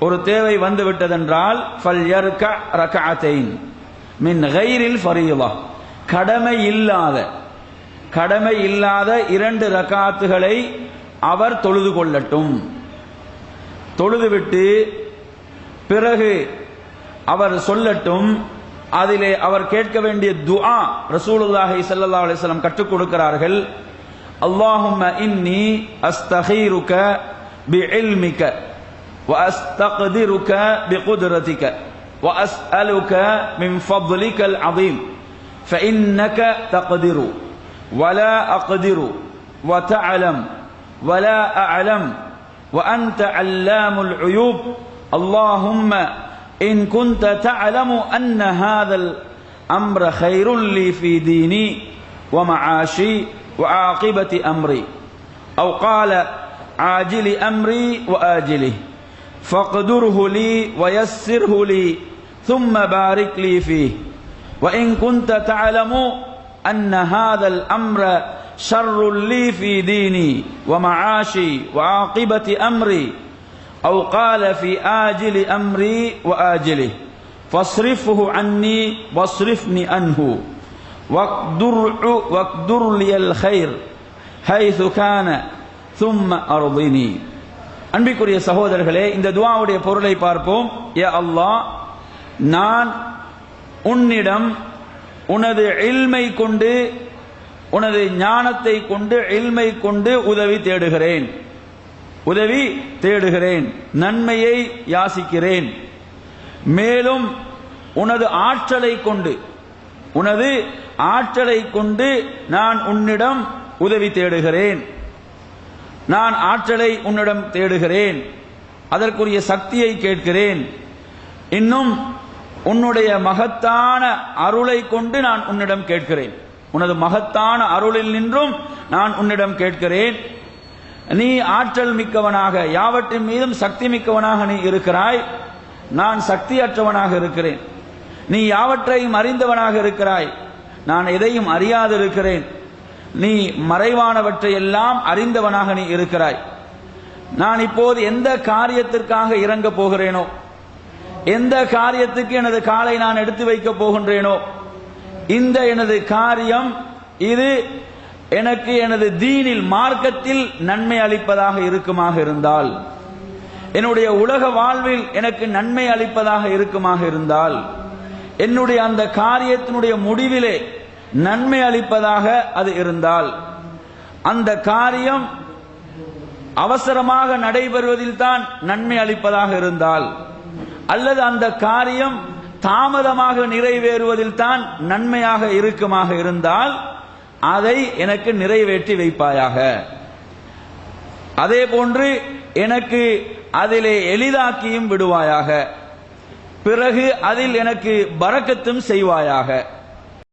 ஒரு தேவை வந்து விட்டதென்றால் ஃபல் மின் கைரில் ஃபரீலா கடமை இல்லாத கடமை இல்லாத இரண்டு ரகாத்துகளை அவர் தொழுது கொள்ளட்டும். தொழுதுவிட்டு பிறகு அவர் சொல்லட்டும் அதிலே அவர் கேட்க வேண்டிய துஆ ரசூலுல்லாஹி ஸல்லல்லாஹு அலைஹி வஸல்லம் கற்றுக் கொடுக்கிறார்கள். அல்லாஹும்ம இன்னி அஸ்தகீருக பிஇல்மிக. وأستقدرك بقدرتك وأسألك من فضلك العظيم فإنك تقدر ولا أقدر وتعلم ولا أعلم وأنت علام العيوب. اللهم إن كنت تعلم أن هذا الأمر خير لي في ديني ومعاشي وعاقبة أمري أو قال عاجل أمري وآجله. فاقدره لي ويسره لي ثم بارك لي فيه. وإن كنت تعلم أن هذا الأمر شر لي في ديني ومعاشي وعاقبة أمري أو قال في آجل أمري وآجله فاصرفه عني واصرفني عنه. واقدر, واقدر لي الخير حيث كان ثم أرضني. அன்பிக்குரிய சகோதரர்களே இந்த துவாவுடைய பொருளை பார்ப்போம். ஏ அல்லாஹ் நான் உன்னிடம் உனது இல்மை கொண்டு உனது ஞானத்தை கொண்டு இல்மை கொண்டு உதவி தேடுகிறேன். உதவி தேடுகிறேன். நன்மையை யாசிக்கிறேன். மேலும் உனது ஆற்றலை கொண்டு உனது ஆற்றலை கொண்டு நான் உன்னிடம் உதவி தேடுகிறேன். நான் ஆற்றலை உன்னிடம் தேடுகிறேன். அதற்குரிய சக்தியை கேட்கிறேன். இன்னும் உன்னுடைய மகத்தான அருளை கொண்டு நான் உன்னிடம் கேட்கிறேன். உனது மகத்தான அருளில் நின்றும் நான் உன்னிடம் கேட்கிறேன். நீ ஆற்றல் மிக்கவனாக யாவற்றின் மீதும் சக்தி மிக்கவனாக நீ இருக்கிறாய். நான் சக்தியற்றவனாக இருக்கிறேன். நீ யாவற்றையும் அறிந்தவனாக இருக்கிறாய். நான் எதையும் அறியாது இருக்கிறேன் நீ மறைவானவற்றை எல்லாம் அறிந்தவனாக நீ இருக்கிறாய். நான் இப்போது எந்த காரியத்திற்காக இறங்க போகிறேனோ எந்த காரியத்துக்கு எனது காலை நான் எடுத்து வைக்க போகின்றேனோ இந்த எனது காரியம் இது எனக்கு எனது தீனில் மார்க்கத்தில் நன்மை அளிப்பதாக இருக்குமாக இருந்தால் என்னுடைய உலக வாழ்வில் எனக்கு நன்மை அளிப்பதாக இருக்குமாக இருந்தால் என்னுடைய அந்த காரியத்தினுடைய முடிவிலே நன்மை அளிப்பதாக அது இருந்தால் அந்த காரியம் அவசரமாக நடைபெறுவதில் தான் நன்மை அளிப்பதாக இருந்தால் அல்லது அந்த காரியம் தாமதமாக நிறைவேறுவதில் தான் நன்மையாக இருக்குமாக இருந்தால் அதை எனக்கு நிறைவேற்றி வைப்பாயாக. அதே போன்று எனக்கு அதிலே எளிதாக்கியும் விடுவாயாக. பிறகு அதில் எனக்கு பறக்கத்தும் செய்வாயாக.